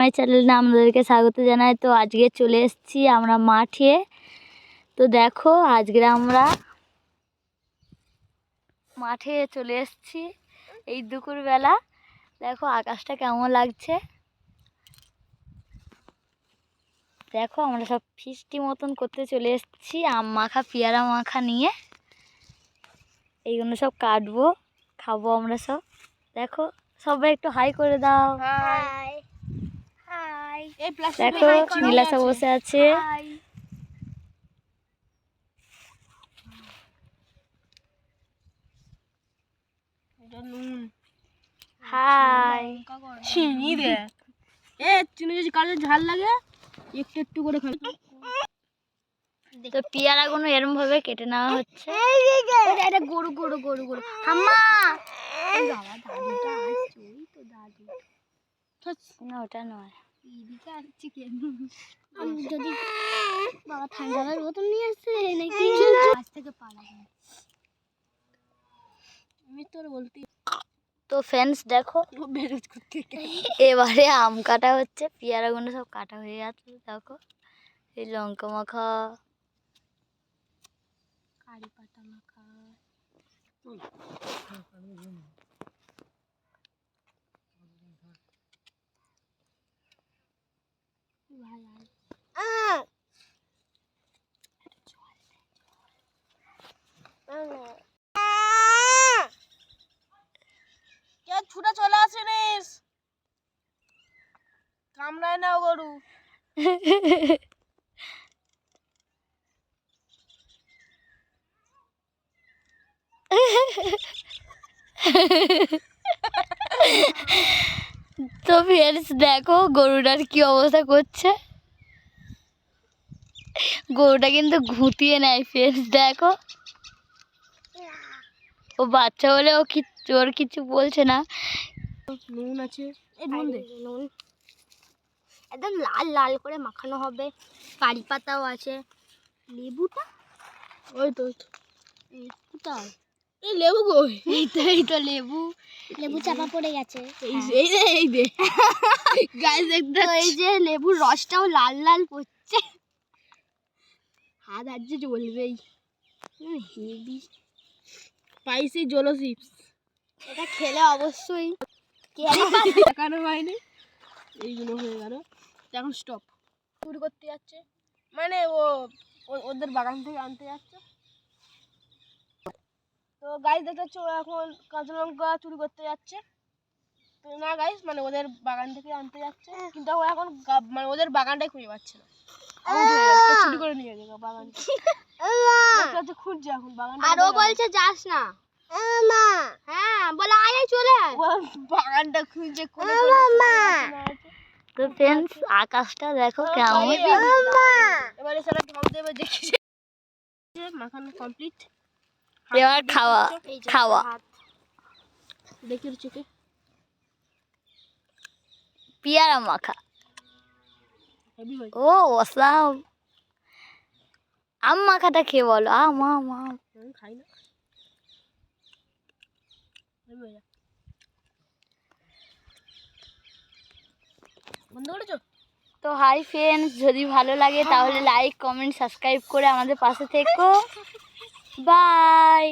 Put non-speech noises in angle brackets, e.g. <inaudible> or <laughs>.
আমার চ্যানেলে আপনাদেরকে স্বাগত জানাই। তো আজকে চলে এসেছি আমরা মাঠে। তো দেখো, আজকে আমরা মাঠে চলে এসেছি এই দুপুরবেলা। দেখো, আকাশটা কেমন লাগছে। দেখো, আমরা সব ফিস্টি মতন করতে চলে এসেছি। আম মাখা, পেয়ারা মাখা নিয়ে। এইগুলো সব কাটবো, খাব আমরা সব। দেখো, সবাই একটু হাই করে দাও। হাই দেখো নীলাসা বসে আছে। হাই চিনি দে। এ চিনি যদি কারোর ঝাল লাগে একটু একটু করে খাবি তো। পেয়ারাগুলো এরম ভাবে কেটে নেওয়া হচ্ছে। এটা গরু গরু গরু গরু। হাম্মা! দাদুটা আসছে তো দাদু। না ওটা নয়। এদিকে আসছে কেন আমি যদি <laughs> বাবা ঠান্ডার বোতল নিয়ে আসছে <laughs> নাকি? আজ থেকে পালাবো আমি তোর বলতে তো ফ্রেন্ডস দেখো বেরোজ করতে এবারে আম কাটা হচ্ছে পেয়ারাগুলো সব কাটা হয়ে গেছে দেখো। এই লঙ্কা মাখা। কারি পাতা মাখা ভাই আয়। কে চলে কামড়ায় না গরু। তো ফ্রেন্ডস দেখো গরুটার কি অবস্থা করছে। গরুটা কিন্তু ঘুঁটিয়ে নেয় ফ্রেন্ডস দেখো। ও বাচ্চা বলে ও কি ওর কিছু বলছে না। নুন আছে। এই নুন একদম লাল লাল করে মাখানো হবে। কারি পাতাও আছে। লেবুটা? ওই তো কোথায় এই লেবু গো এই তো এই তো লেবু। লেবু চাপা পড়ে গেছে। এই যে- এই দে গাইস দেখতে এই <laughs> যে লেবুর রসটাও লাল লাল পড়ছে। হাত যে জ্বলবেই। হেভি স্পাইসি জলো চিপস এটা খেলে অবশ্যই। দেখানো <laughs> হয়নি? এইগুলো হয়ে গেল। এখন স্টপ চুরি করতে যাচ্ছে। মানে ও ওদের বাগান থেকে আনতে যাচ্ছে। তো গাইস দেখতে পাচ্ছ এখন কাঁচা লঙ্কা চুরি করতে যাচ্ছে। তো না গাইস মানে ওদের বাগান থেকে আনতে যাচ্ছে। কিন্তু ও এখন মানে ওদের বাগানটাই খুঁজে পাচ্ছে না। চুরি করে নিয়ে গেছে বাগানটা। <laughs> খুঁজছে এখন বাগানটা আর ও বলছে যাস না। হ্যাঁ বলে আয় আয় চলে আয়। বাগানটা খুঁজছে কোনে তো ফ্রেন্ডস আকাশটা দেখো কেমন এবারে ঢং দেবে দেখি মাখানো কমপ্লিট এবার খাওয়া খাওয়া। দেখি চোখে। পেয়ারা মাখা। ও অসলাম আম মাখাটা খেয়ে বলো আম আম আম খাই না। তো হাই ফ্রেন্ডস যদি ভালো লাগে তাহলে লাইক কমেন্ট সাবস্ক্রাইব করে আমাদের পাশে থেকো। <laughs> বাই